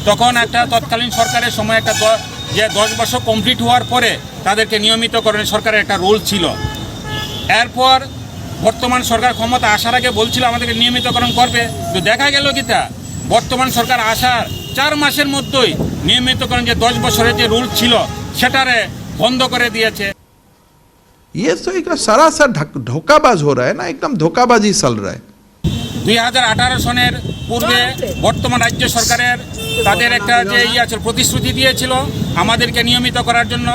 তখন একটা তৎকালীন সরকারের সময় একটা দ- যে দশ বছর কমপ্লিট হওয়ার পরে তাদেরকে নিয়মিতকরণের সরকারের একটা রোল ছিল এরপর বর্তমান সরকার ক্ষমতা আসার আগে বলছিল আমাদেরকে নিয়মিতকরণ করবে তো দেখা গেল কি তা বর্তমান সরকার আসার চার মাসের মধ্যেই নিয়মিতকরণ যে দশ বছরের যে রুল ছিল সেটারে বন্ধ করে দিয়েছে ये तो एक सरासर ढक- धोखाबाज हो रहा है ना एकदम धोखाबाजी चल रहा है দুই হাজার আঠারো সনের পূর্বে বর্তমান রাজ্য সরকারের তাদের একটা যে ইয়ে আছে, প্রতিশ্রুতি দিয়েছিল আমাদেরকে নিয়মিত করার জন্য।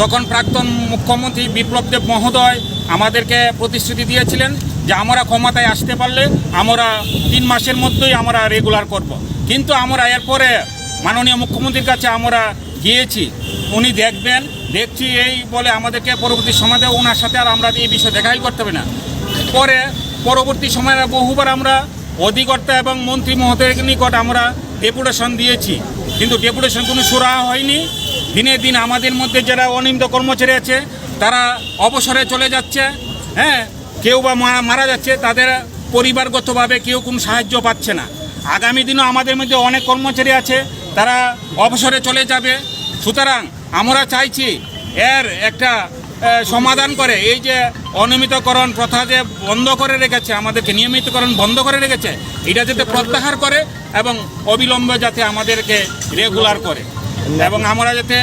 তখন প্রাক্তন মুখ্যমন্ত্রী বিপ্লব দেব মহোদয় আমাদেরকে প্রতিশ্রুতি দিয়েছিলেন যে আমরা ক্ষমতায় আসতে পারলে আমরা তিন মাসের মধ্যেই আমরা রেগুলার করব। কিন্তু আমরা এরপরে মাননীয় মুখ্যমন্ত্রীর কাছে আমরা গিয়েছি। উনি দেখবেন, দেখছি এই বলে আমাদেরকে পরবর্তী সমাজে ওনার সাথে আর আমরা এই বিষয়ে দেখাই করতে হবে না। পরে পরবর্তী সময়ে বহুবার আমরা অধিকর্তা এবং মন্ত্রী মহোদয়ের নিকট আমরা ডেপুটেশন দিয়েছি। কিন্তু ডেপুটেশন কোনো সুরাহা হয়নি। দিনে দিন আমাদের মধ্যে যারা অনিয়মিত কর্মচারী আছে, তারা অবসরে চলে যাচ্ছে। হ্যাঁ কেউ বা মারা যাচ্ছে, তাদের পরিবারগতভাবে কেউ কোনো সাহায্য পাচ্ছে না। আগামী দিনও আমাদের মধ্যে অনেক কর্মচারী আছে, তারা অবসরে চলে যাবে। সুতরাং আমরা চাইছি এর একটা সমাধান করে। এই যে অনিয়মিতকরণ প্রথা যে বন্ধ করে রেখেছে, আমাদেরকে নিয়মিতকরণ বন্ধ করে রেখেছে, এটা যাতে প্রত্যাহার করে এবং অবিলম্বে যাতে আমাদেরকে রেগুলার করে। এবং আমরা যাতে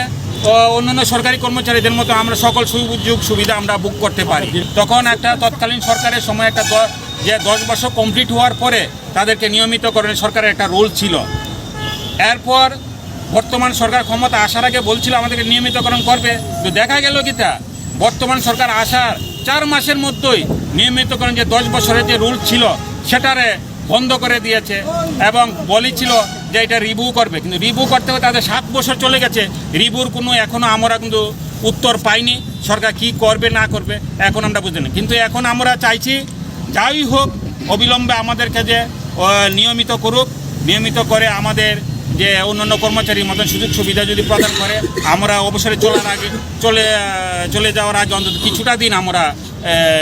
অন্যান্য সরকারি কর্মচারীদের মতো আমরা সকল সুযোগ সুবিধা আমরা বুক করতে পারি। তখন একটা তৎকালীন সরকারের সময় একটা যে দশ বছর কমপ্লিট হওয়ার পরে তাদেরকে নিয়মিতকরণের সরকারের একটা রোল ছিল। এরপর বর্তমান সরকার ক্ষমতা আসার আগে বলছিল, আমাদেরকে নিয়মিতকরণ করবে। তো দেখা গেল কি তা? বর্তমান সরকার আসার চার মাসের মধ্যেই নিয়মিতকরণ যে দশ বছরের যে রুল ছিল, সেটারে বন্ধ করে দিয়েছে এবং বলেছিল যে এটা রিভিউ করবে। কিন্তু রিভিউ করতে হবে তাদের সাত বছর চলে গেছে। রিভিউর কোনো এখনও আমরা কিন্তু উত্তর পাইনি, সরকার কি করবে, না করবে, এখন আমরা বুঝতে না কিন্তু এখন আমরা চাইছি, যাই হোক, অবিলম্বে আমাদেরকে যে নিয়মিত করুক, নিয়মিত করে আমাদের যে অন্যান্য কর্মচারীর মতন সুযোগ সুবিধা যদি প্রদান করে আমরা অবসরে চলার আগে চলে চলে যাওয়ার আগে অন্তত কিছুটা দিন আমরা আহ,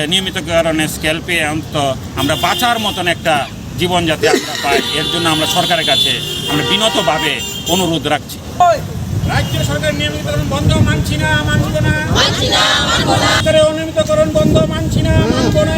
নিয়মিতকরণের স্কেল পেয়ে অন্তত আমরা বাঁচার মতন একটা জীবন যাতে আমরা পাই। এর জন্য আমরা সরকারের কাছে আমরা বিনতভাবে অনুরোধ রাখছি। রাজ্য সরকার নিয়মিতকরণ বন্ধ মানছি না মানব না। অনিয়মিতকরণ বন্ধ মানছি না মানব না।